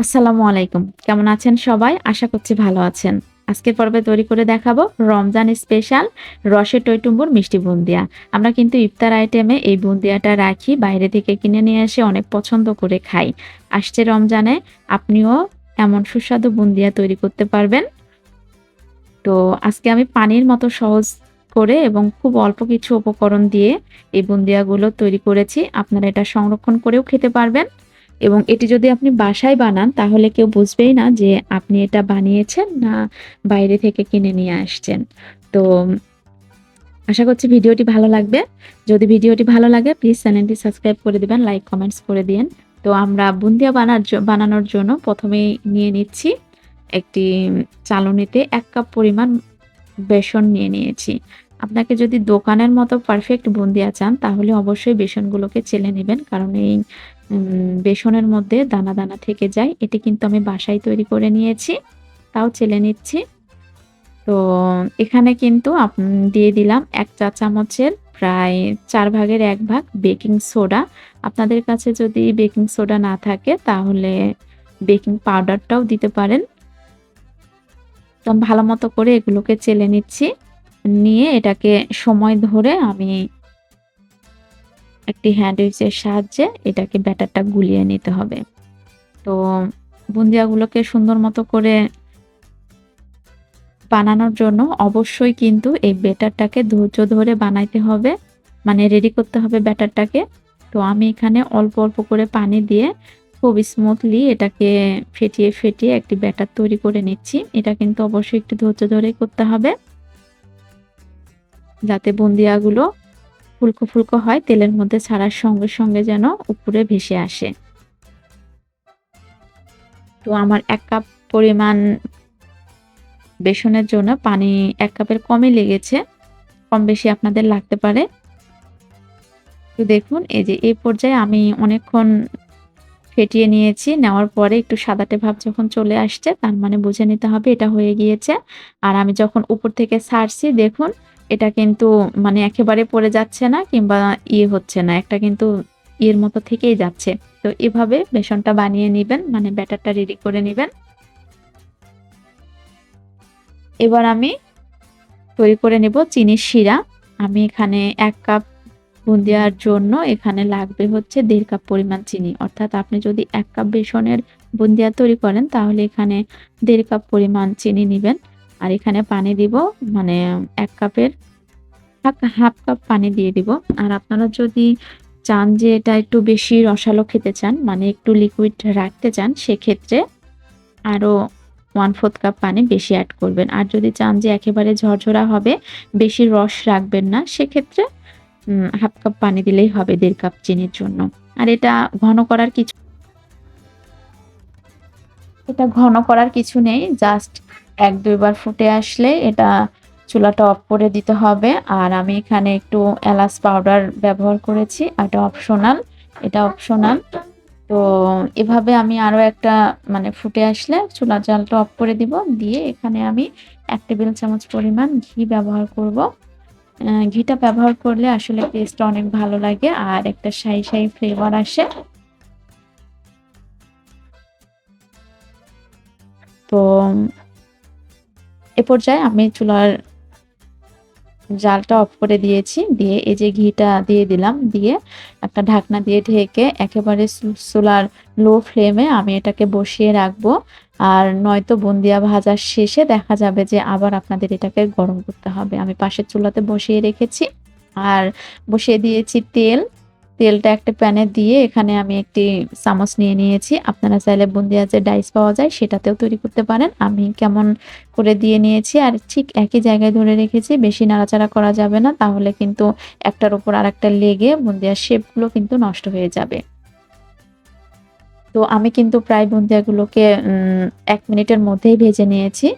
আসসালামু আলাইকুম। কেমন আছেন সবাই? আশা করছি ভালো আছেন। আজকের পর্বে তৈরি করে দেখাবো রমজান স্পেশাল রসে টইটুম্বুর মিষ্টি বুন্দিয়া। আমরা কিন্তু ইফতার আইটেমে এই বুন্দিয়াটা রাখি, বাইরে থেকে কিনে নিয়ে এসে অনেক পছন্দ করে খাই। আসছে রমজানে, আপনিও এমন সুস্বাদু বুন্দিয়া তৈরি করতে পারবেন। তো আজকে আমি পানির মতো সহজ করে এবং খুব অল্প কিছু উপকরণ দিয়ে এই বুন্দিয়াগুলো তৈরি করেছি। আপনারা এটা সংরক্ষণ করেও খেতে পারবেন। এবং এটি যদি আপনি বাসায় বানান, তাহলে কেউ বুঝবেই না যে আপনি এটা বানিয়েছেন না বাইরে থেকে কিনে নিয়ে আসছেন। তো আশা করছি ভিডিওটি ভালো লাগবে। যদি ভিডিওটি ভালো লাগে প্লিজ চ্যানেলটি সাবস্ক্রাইব করে দিবেন লাইক কমেন্টস করে দিন তো আমরা বুন্দিয়া বানার বানানোর জন্য প্রথমেই নিয়ে নিচ্ছি একটি চালনিতে এক কাপ পরিমাণ বেসন নিয়ে নিয়েছি। আপনাকে যদি দোকানের মতো পারফেক্ট বুন্দিয়া চান, তাহলে অবশ্যই বেসনগুলোকে চেলে নেবেন, কারণ এই বেসনের মধ্যে দানা দানা থেকে যায়। এটি কিন্তু আমি বাসায় তৈরি করে নিয়েছি, তাও চেলে নিচ্ছি। তো এখানে কিন্তু দিয়ে দিলাম এক চা চামচের প্রায় চার ভাগের এক ভাগ বেকিং সোডা। আপনাদের কাছে যদি বেকিং সোডা না থাকে, তাহলে বেকিং পাউডারটাও দিতে পারেন। তো ভালো মতো করে এগুলোকে চেলে নিচ্ছি। নিয়ে এটাকে সময় ধরে আমি একটি হ্যান্ড উইচের সাহায্যে এটাকে ব্যাটারটা গুলিয়ে নিতে হবে। তো বুন্দিয়াগুলোকে সুন্দর মতো করে বানানোর জন্য অবশ্যই কিন্তু এই ব্যাটারটাকে ধৈর্য ধরে বানাইতে হবে মানে রেডি করতে হবে ব্যাটারটাকে তো আমি এখানে অল্প অল্প করে পানি দিয়ে খুব স্মুথলি এটাকে ফেটিয়ে ফেটিয়ে একটি ব্যাটার তৈরি করে নিচ্ছি। এটা কিন্তু অবশ্যই একটু ধৈর্য ধরে করতে হবে। যাতে বুন্দিয়াগুলো ফুলকো ফুলকো হয়, তেলের মধ্যে ছাড়ার সঙ্গে সঙ্গে যেন উপরে ভেসে আসে। তো আমার এক কাপ পরিমাণ বেসনের জন্য পানি এক কাপের কমই লেগেছে, কম বেশি আপনাদের লাগতে পারে। তো দেখুন, এই যে এই পর্যায়ে আমি অনেকক্ষণ ফেটিয়ে নিয়েছি, নেওয়ার পরে একটু সাদাটে ভাব যখন চলে আসছে, তার মানে বুঝে নিতে হবে এটা হয়ে গিয়েছে। আর আমি যখন উপর থেকে ছাড়ছি দেখুন এটা কিন্তু মানে একেবারে পড়ে যাচ্ছে না কিংবা ইয়ে হচ্ছে না। একটা কিন্তু ইয়ের মতো থেকেই যাচ্ছে। তো এভাবে বেসনটা বানিয়ে নেবেন মানে ব্যাটারটা রেডি করে নেবেন। এবার আমি তৈরি করে নেব চিনির শিরা। আমি এখানে এক কাপ বুন্দিয়ার জন্য এখানে লাগবে হচ্ছে দেড় কাপ পরিমাণ চিনি। অর্থাৎ আপনি যদি এক কাপ বেসনের বুন্দিয়া তৈরি করেন তাহলে এখানে দেড় কাপ পরিমাণ চিনি নেবেন। আর এখানে পানি দিব মানে এক কাপের হাফ কাপ পানি দিয়ে দিব। আর আপনারা যদি চান যে এটা একটু বেশি রসালো খেতে চান মানে একটু লিকুইড রাখতে চান, সেক্ষেত্রে আরও ওয়ান ফোর্থ কাপ পানি বেশি অ্যাড করবেন। আর যদি চান যে একেবারে ঝরঝরা হবে, বেশি রস রাখবেন না, সেক্ষেত্রে হাফ কাপ পানি দিলেই হবে দেড় কাপ চিনির জন্য। আর এটা ঘন করার কিছু, এটা ঘন করার কিছু নেই জাস্ট এক, দুইবার ফুটে আসলে এটা চুলাটা অফ করে দিতে হবে। আর আমি এখানে একটু এলাচ পাউডার ব্যবহার করেছি, এটা অপশনাল এটা অপশনাল তো এভাবে আমি আরও একটা মানে ফুটে আসলে চুলার জালটা অফ করে দিব, দিয়ে এখানে আমি এক টেবিল চামচ পরিমাণ ঘি ব্যবহার করব। ঘিটা ব্যবহার করলে আসলে টেস্টটা অনেক ভালো লাগে, আর একটা শাহি শাহি ফ্লেভার আসে। তো এ পর্যায়ে আমি চুলার জালটা অফ করে দিয়েছি। দিয়ে এই যে ঘিটা দিয়ে দিলাম, দিয়ে একটা ঢাকনা দিয়ে ঢেকে একেবারে চুলার লো ফ্লেমে আমি এটাকে বসিয়ে রাখব। আর নয়তো বুন্দিয়া ভাজার শেষে দেখা যাবে যে আবার আপনাদের এটাকে গরম করতে হবে। আমি পাশের চুলাতে বসিয়ে রেখেছি। আর বসিয়ে দিয়েছি তেল। তেলটা একটা প্যানে দিয়ে এখানে আমি একটি চামচ নিয়ে নিয়েছি। আপনারা চাইলে বুন্দিয়া যে ডাইস পাওয়া যায়, সেটাতেও তৈরি করতে পারেন। আমি কেমন করে দিয়ে নিয়েছি, আর ঠিক একই জায়গায় ধরে রেখেছি, বেশি নাড়াচাড়া করা যাবে না, তাহলে কিন্তু একটার উপর আর একটা লেগে বুন্দিয়ার শেপগুলো কিন্তু নষ্ট হয়ে যাবে। তো আমি কিন্তু প্রায় বুন্দিয়াগুলোকে এক মিনিটের মধ্যেই ভেজে নিয়েছি।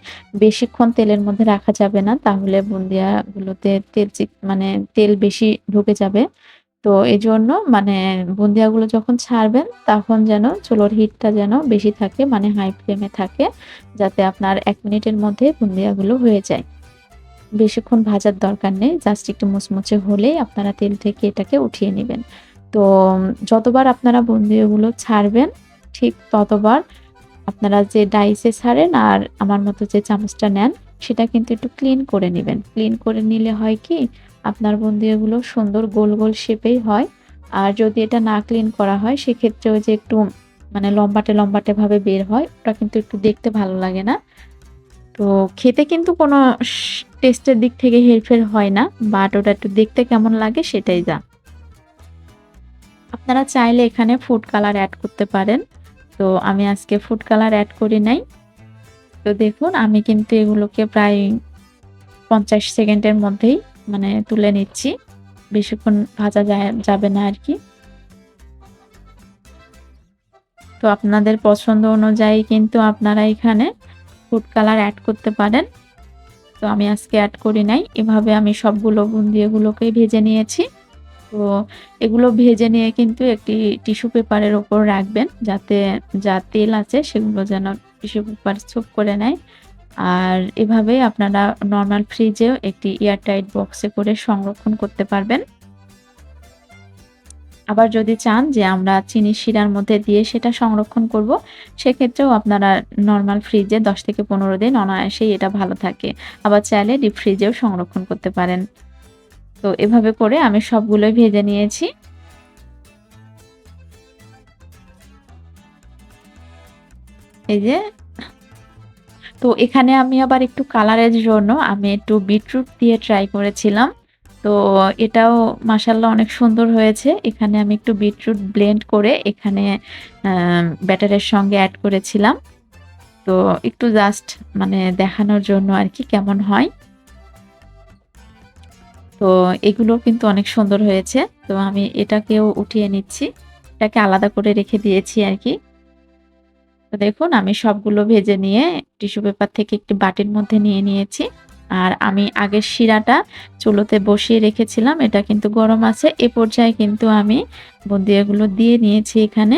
বেশিক্ষণ তেলের মধ্যে রাখা যাবে না, তাহলে বুন্দিয়াগুলোতে তেল মানে তেল বেশি ঢুকে যাবে। তো এই জন্য মানে বুন্দিয়াগুলো যখন ছাড়বেন, তখন যেন চুলোর হিটটা যেন বেশি থাকে মানে হাই ফ্লেমে থাকে, যাতে আপনার এক মিনিটের মধ্যে বুন্দিয়াগুলো হয়ে যায়। বেশিক্ষণ ভাজার দরকার নেই জাস্ট একটু মুচমুচে হলেই আপনারা তেল থেকে এটাকে উঠিয়ে নেবেন। তো যতবার আপনারা বুন্দিয়াগুলো ছাড়বেন, ঠিক ততবার আপনারা যে ডাইসে ছাড়েন আর আমার মতো যে চামচটা নেন, সেটা কিন্তু একটু ক্লিন করে নেবেন। ক্লিন করে নিলে হয় কি আপনার বুন্দিয়াগুলো সুন্দর গোল গোল শেপেই হয়। আর যদি এটা না ক্লিন করা হয় সেক্ষেত্রে ওই যে একটু মানে লম্বাটে লম্বাটে ভাবে বের হয়, ওটা কিন্তু একটু দেখতে ভালো লাগে না। তো খেতে কিন্তু কোনো টেস্টের দিক থেকে হেরফের হয় না বাট ওটা একটু দেখতে কেমন লাগে সেটাই যা আপনারা চাইলে এখানে ফুড কালার অ্যাড করতে পারেন। তো আমি আজকে ফুড কালার অ্যাড করি নাই। তো দেখুন, আমি কিন্তু এগুলোকে প্রায় পঞ্চাশ সেকেন্ডের মধ্যেই মানে তুলে নিচ্ছি। বেশিক্ষণ ভাজা যাবে না আর কি। তো আপনাদের পছন্দ অনুযায়ী কিন্তু আপনারা এখানে ফুড কালার অ্যাড করতে পারেন। তো আমি আজকে অ্যাড করি নাই। এভাবে আমি সবগুলো বুন্দিয়েগুলোকেই ভেজে নিয়েছি। তো এগুলো ভেজে নিয়ে কিন্তু একটি টিস্যু পেপারের ওপর রাখবেন। যাতে যা তেল আছে সেগুলো যেন টিস্যু পেপার সুপ করে নেয়। আর এভাবে আপনারা নর্মাল ফ্রিজেও একটি এয়ারটাইট বক্সে করে সংরক্ষণ করতে পারবেন। আবার যদি চান যে আমরা চিনি শিরার মধ্যে দিয়ে সেটা সংরক্ষণ করব, সেক্ষেত্রেও আপনারা নর্মাল ফ্রিজে দশ থেকে পনেরো দিন অনায়াসেই এটা ভালো থাকে। আবার চাইলে ডিপ ফ্রিজেও সংরক্ষণ করতে পারেন। তো এভাবে করে আমি সবগুলোই ভেজে নিয়েছি। এই যে তো এখানে আমি আবার একটু কালারের জন্য আমি একটু বিটরুট দিয়ে ট্রাই করেছিলাম। তো এটাও মাসাল্লাহ অনেক সুন্দর হয়েছে। এখানে আমি একটু বিটরুট ব্লেন্ড করে এখানে ব্যাটারের সঙ্গে অ্যাড করেছিলাম। তো একটু জাস্ট মানে দেখানোর জন্য আর কি কেমন হয়। তো এগুলো কিন্তু অনেক সুন্দর হয়েছে। তো আমি এটাকেও উঠিয়ে নিচ্ছি। এটাকে আলাদা করে রেখে দিয়েছি আর কি। দেখুন, আমি সবগুলো ভেজে নিয়ে টিস্যু পেপার থেকে একটি বাটির মধ্যে নিয়ে নিয়েছি। আর আমি আগের শিরাটা চুলোতে বসিয়ে রেখেছিলাম, এটা কিন্তু গরম আছে। এ পর্যায়ে কিন্তু আমি বন্দিয়াগুলো দিয়ে নিয়েছি এখানে।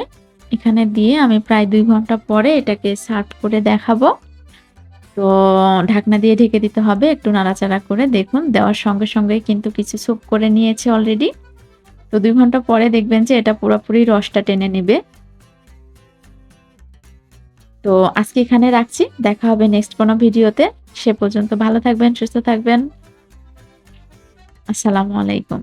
এখানে দিয়ে আমি প্রায় দুই ঘণ্টা পরে এটাকে সার্ভ করে দেখাবো। তো ঢাকনা দিয়ে ঢেকে দিতে হবে, একটু নাড়াচাড়া করে। দেখুন, দেওয়ার সঙ্গে সঙ্গে কিন্তু কিছু সুপ করে নিয়েছে অলরেডি। তো দুই ঘণ্টা পরে দেখবেন যে এটা পুরোপুরি রসটা টেনে নেবে। তো আজকে এখানে রাখছি। দেখা হবে নেক্সট কোনো ভিডিওতে। সে পর্যন্ত ভালো থাকবেন, সুস্থ থাকবেন। আসসালামু আলাইকুম।